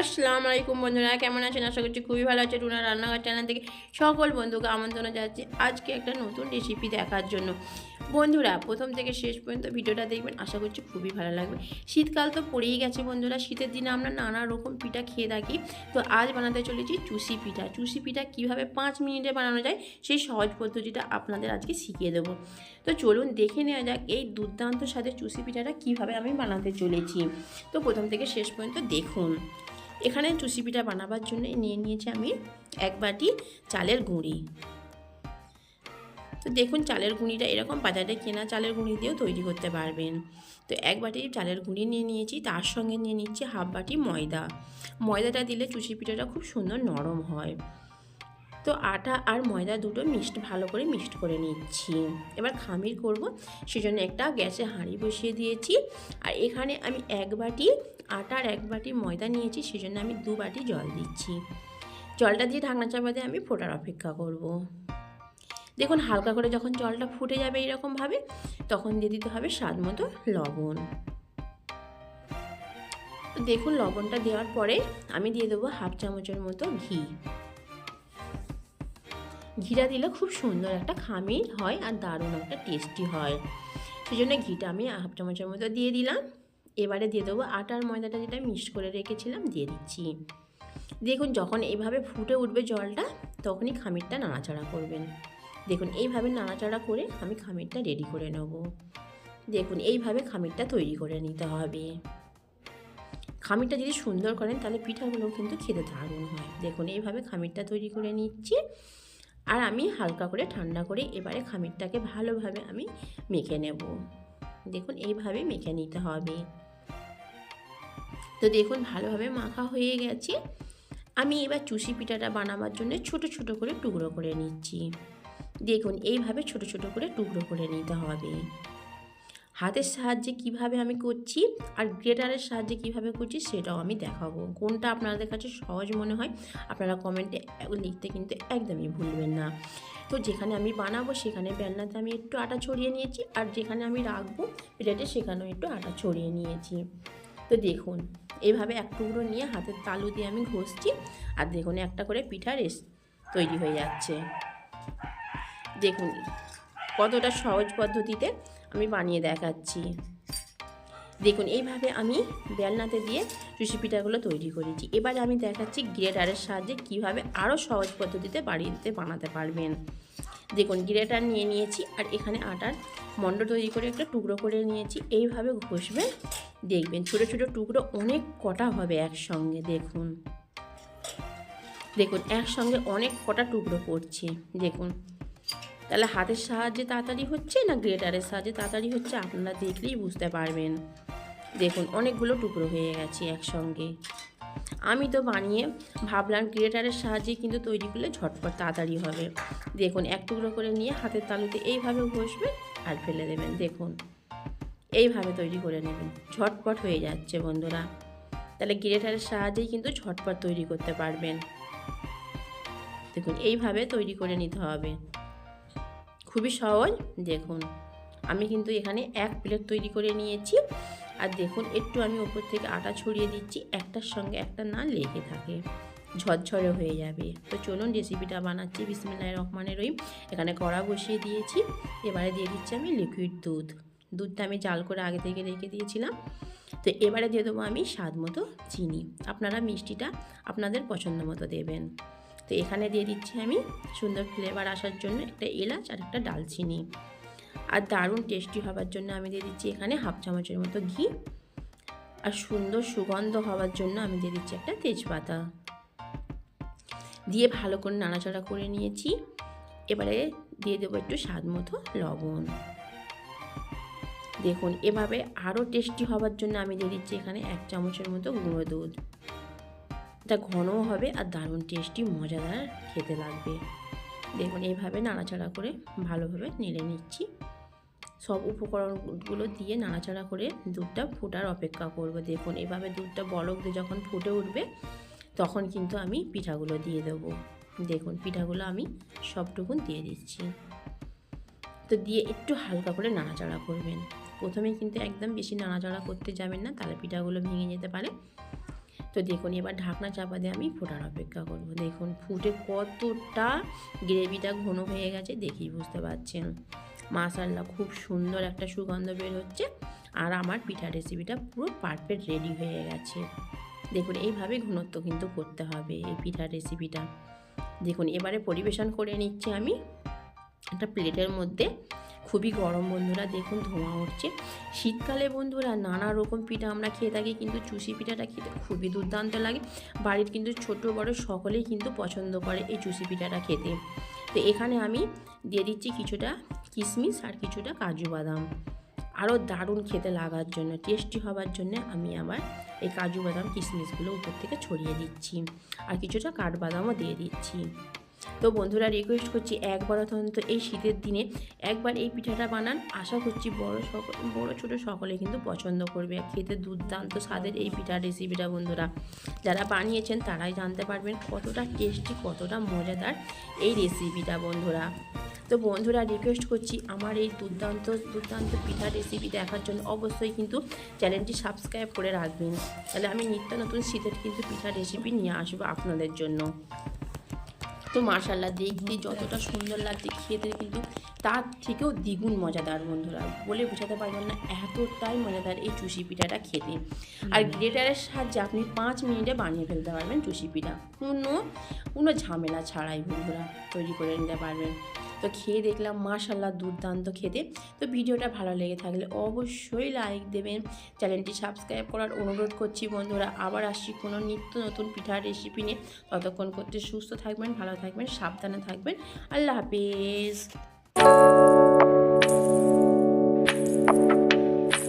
আসসালামু আলাইকুম বন্ধুরা, কেমন আছেন? আশা করছি খুবই ভালো আছে টুনা রান্নাঘর চ্যানেল থেকে সকল বন্ধুকে আমন্ত্রণ যাচ্ছি আজকে একটা নতুন রেসিপি দেখার জন্য। বন্ধুরা, প্রথম থেকে শেষ পর্যন্ত ভিডিওটা দেখবেন, আশা করছি খুবই ভালো লাগবে। শীতকাল তো পড়েই গেছে বন্ধুরা, শীতের দিনে আমরা নানা রকম পিঠা খেয়ে থাকি। তো আজ বানাতে চলেছি চুষি পিঠা। চুষি পিঠা কীভাবে পাঁচ মিনিটে বানানো যায়, সেই সহজ পদ্ধতিটা আপনাদের আজকে শিখিয়ে দেবো। তো চলুন দেখে নেওয়া যাক এই দুর্দান্ত সাথে চুষি পিঠাটা কীভাবে আমি বানাতে চলেছি। তো প্রথম থেকে শেষ পর্যন্ত দেখুন। এখানে চুষি পিঠা বানাবার জন্য নিয়ে নিয়েছি আমি এক বাটি চালের গুঁড়ি। তো দেখুন চালের গুঁড়িটা এরকম বাজারে কেনা চালের গুঁড়ি দিয়েও তৈরি করতে পারবেন। তো এক বাটি চালের গুঁড়ি নিয়ে নিয়েছি, তার সঙ্গে নিয়ে নিচ্ছি হাফ বাটি ময়দা। ময়দাটা দিলে চুষি পিঠাটা খুব সুন্দর নরম হয়। তো আটা আর ময়দা দুটো মিক্সড, ভালো করে মিক্সড করে নিচ্ছি। এবার খামির করব, সেজন্য একটা গ্যাসে হাঁড়ি বসিয়ে দিয়েছি। আর এখানে আমি এক বাটি আটার এক বাটি ময়দা নিয়েছি, সেজন্য আমি দু বাটি জল দিচ্ছি। জলটা দিয়ে ঢাকনা চাপা দিয়ে আমি ফোটার অপেক্ষা করব। দেখুন, হালকা করে যখন জলটা ফুটে যাবে এরকমভাবে তখন দিয়ে দিতে হবে স্বাদ মতো লবণ। দেখুন, লবণটা দেওয়ার পরে আমি দিয়ে দেবো হাফ চামচের মতো ঘি। ঘিটা দিলে খুব সুন্দর একটা খামির হয় আর দারুণ একটা টেস্টি হয়। সেই জন্য ঘিটা আমি হাফ চামচের মতো দিয়ে দিলাম। এবারে দিয়ে দেবো আটার ময়দাটা যেটা মিক্স করে রেখেছিলাম, দিয়ে দিচ্ছি। দেখুন, যখন এইভাবে ফুটে উঠবে জলটা, তখনই খামিরটা নাড়াচাড়া করবেন। দেখুন, এইভাবে নাড়াচাড়া করে আমি খামিরটা রেডি করে নেব। দেখুন, এইভাবে খামিরটা তৈরি করে নিতে হবে। খামিরটা যদি সুন্দর করেন, তাহলে পিঠাগুলো কিন্তু খেতে দারুণ হয়। দেখুন, এইভাবে খামিরটা তৈরি করে নিচ্ছি। আর আমি হালকা করে ঠান্ডা করে এবারে খামিরটাকে ভালোভাবে আমি মেখে নেব। দেখুন, এইভাবে মেখে নিতে হবে। তো দেখুন, ভালোভাবে মাখা হয়ে গেছে। আমি এবার চুষি পিঠাটা বানাবার জন্য ছোট ছোট করে টুকরো করে নিচ্ছি। দেখুন, এইভাবে ছোট ছোট করে টুকরো করে নিতে হবে। হাতের সাহায্যে কীভাবে আমি করছি আর গ্রেটারের সাহায্যে কীভাবে করছি সেটাও আমি দেখাবো। কোনটা আপনাদের কাছে সহজ মনে হয় আপনারা কমেন্টে লিখতে কিন্তু একদমই ভুলবেন না। তো যেখানে আমি বানাবো সেখানে বেলনাতে আমি একটু আটা ছড়িয়ে নিয়েছি আর যেখানে আমি রাখব প্লেটে সেখানেও একটু আটা ছড়িয়ে নিয়েছি। তো দেখুন এইভাবে এক টুকরো নিয়ে হাতের তালু দিয়ে আমি ঘষছি আর দেখুন একটা করে পিঠা রেস তৈরি হয়ে যাচ্ছে। দেখুন কতটা সহজ পদ্ধতিতে আমি বানিয়ে দেখাচ্ছি। দেখুন, এইভাবে আমি বেলনাতে দিয়ে চুষি পিঠাগুলো তৈরি করেছি। এবার আমি দেখাচ্ছি গ্রেটারের সাহায্যে কীভাবে আরও সহজ পদ্ধতিতে বাড়িতে বানাতে পারবেন। দেখুন, গ্রেটার নিয়ে নিয়েছি আর এখানে আটার মণ্ড তৈরি করে একটা টুকরো করে নিয়েছি। এইভাবে ঘষবে, দেখবেন ছোটো ছোটো টুকরো অনেক কটা হবে একসঙ্গে, দেখুন। দেখুন, একসঙ্গে অনেক কটা টুকরো পড়ছে দেখুন। তাহলে হাতের সাহায্যে তাড়াতাড়ি হচ্ছে না গ্রেটারের সাহায্যে তাড়াতাড়ি হচ্ছে? আপনারা দেখলেই বুঝতে পারবেন। দেখুন, অনেকগুলো টুকরো হয়ে গেছে একসঙ্গে। আমি তো বানিয়ে ভাবলাম গ্রেটারের সাহায্যে কিন্তু তৈরি করলে ঝটপট তাড়াতাড়ি হবে। দেখুন, এক টুকরো করে নিয়ে হাতের তালুতে এইভাবে ঘষবে আর ফেলে দেবেন। দেখুন, এইভাবে তৈরি করে নেবেন। ঝটপট হয়ে যাচ্ছে বন্ধুরা। তাহলে গ্রেটারের সাহায্যেই কিন্তু ঝটপট তৈরি করতে পারবেন। দেখুন, এইভাবে তৈরি করে নিতে হবে। খুবই সহজ। দেখুন, আমি কিন্তু এখানে এক প্লেট তৈরি করে নিয়েছি। আর দেখুন, একটু আমি ওপর থেকে আটা ছড়িয়ে দিচ্ছি, একটার সঙ্গে একটা না লেগে থাকে। ঝরঝরে হয়ে যাবে। তো চলুন রেসিপিটা বানাচ্ছি বিসমিল্লাহ রহমানের রহিম। এখানে কড়া বসিয়ে দিয়েছি। এবারে দিয়ে দিচ্ছি আমি লিকুইড দুধ। দুধটা আমি জাল করে আগে থেকে রেখে দিয়েছিলাম। তো এবারে দিয়ে দেবো আমি স্বাদ মতো চিনি। আপনারা মিষ্টিটা আপনাদের পছন্দ মতো দেবেন। তো এখানে দিয়ে দিচ্ছি আমি সুন্দর ফ্লেভার আসার জন্য একটা এলাচ আর একটা ডালচিনি। আর দারুণ টেস্টি হবার জন্য আমি দিয়ে দিচ্ছি এখানে হাফ চামচের মতো ঘি। আর সুন্দর সুগন্ধ হওয়ার জন্য আমি দিয়ে দিচ্ছি একটা তেজপাতা। দিয়ে ভালো করে নাড়াচাড়া করে নিয়েছি। এবারে দিয়ে দেবো একটু স্বাদ মতো লবণ। দেখুন, এভাবে আরও টেস্টি হবার জন্য আমি দিয়ে দিচ্ছি এখানে এক চামচের মতো গুঁড়ো দুধ। এটা ঘনও হবে আর দারুণ টেস্টি, মজাদার খেতে লাগবে। দেখুন, এইভাবে নাড়াচাড়া করে ভালোভাবে নেড়ে নিচ্ছি। সব উপকরণগুলো দিয়ে নাড়াচাড়া করে দুধটা ফোটার অপেক্ষা করব। দেখুন, এভাবে দুধটা বলক দিয়ে যখন ফুটে উঠবে, তখন কিন্তু আমি পিঠাগুলো দিয়ে দেবো। দেখুন, পিঠাগুলো আমি সবটুকুন দিয়ে দিচ্ছি। তো দিয়ে একটু হালকা করে নাড়াচাড়া করবেন। প্রথমে কিন্তু একদম বেশি নাড়াচাড়া করতে যাবেন না, তাহলে পিঠাগুলো ভেঙে যেতে পারে। তো দেখুন, এবার ঢাকনা চাপা দিয়ে আমি ফোটার অপেক্ষা করব। দেখুন, ফুটে কতটা গ্রেভিটা ঘন হয়ে গেছে দেখি বুঝতে পারছেন। মাসাল্লা খুব সুন্দর একটা সুগন্ধ বের হচ্ছে আর আমার পিঠা রেসিপিটা পুরো পারফেক্ট রেডি হয়ে গেছে। দেখুন, এইভাবে ঘনত্ব কিন্তু করতে হবে এই পিঠার রেসিপিটা দেখুন, এবারে পরিবেশন করে নিচ্ছি আমি একটা প্লেটের মধ্যে খুবই গরম বন্ধুরা, দেখুন ধোঁয়া উঠছে। শীতকালে বন্ধুরা নানা রকম পিঠা আমরা খেয়ে থাকি, কিন্তু চুষি পিঠাটা খেতে খুবই দুর্দান্ত লাগে। বাড়ির কিন্তু ছোট বড় সকলেই কিন্তু পছন্দ করে এই চুষি পিঠাটা খেতে। তো এখানে আমি দিয়ে দিচ্ছি কিছুটা কিশমিশ আর কিছুটা কাজু বাদাম। আরও দারুণ খেতে লাগার জন্য, টেস্টি হবার জন্য আমি আবার এই কাজু বাদাম কিশমিশগুলো উপর থেকে ছড়িয়ে দিচ্ছি। আর কিছুটা কাঠবাদামও দিয়ে দিচ্ছি। তো বন্ধুরা রিকোয়েস্ট করছি একবার অন্তত এই শীতের দিনে একবার এই পিঠাটা বানান। আশা করছি বড় সকল বড় ছোটো সকলে কিন্তু পছন্দ করবে। খেতে দুর্দান্ত স্বাদের এই পিঠার রেসিপিটা বন্ধুরা। যারা বানিয়েছেন তারাই জানতে পারবেন কতটা টেস্টি কতটা মজাদার এই রেসিপিটা বন্ধুরা। তো বন্ধুরা রিকোয়েস্ট করছি আমার এই দুর্দান্ত দুর্দান্ত পিঠার রেসিপি দেখার জন্য অবশ্যই কিন্তু চ্যানেলটি সাবস্ক্রাইব করে রাখবেন। তাহলে আমি নিত্য নতুন শীতের কিন্তু পিঠার রেসিপি নিয়ে আসব আপনাদের জন্য। তো মার্শাল্লাহ দেখতে যতটা সুন্দর লাগছে খেতে কিন্তু তার থেকেও দ্বিগুণ মজাদার বন্ধুরা। বলে বোঝাতে পারবেন না এতটাই মজাদার এই চুষি পিঠাটা খেতে। আর গ্রেটারের সাহায্যে আপনি পাঁচ মিনিটে বানিয়ে ফেলতে পারবেন চুষি পিঠা। কোনো কোনো ঝামেলা ছাড়াই বন্ধুরা তৈরি করে নিতে পারবেন। তো খেয়ে দেখলাম মাশাল্লাহ দুর্দান্ত খেতে। তো ভিডিওটা ভালো লেগে থাকলে অবশ্যই লাইক দেবেন। চ্যানেলটি সাবস্ক্রাইব করার অনুরোধ করছি বন্ধুরা। আবার আসছি কোনো নিত্য নতুন পিঠার রেসিপি নিয়ে। ততক্ষণ করতে সুস্থ থাকবেন, ভালো থাকবেন, সাবধানে থাকবেন। আল্লাহ হাফিজ।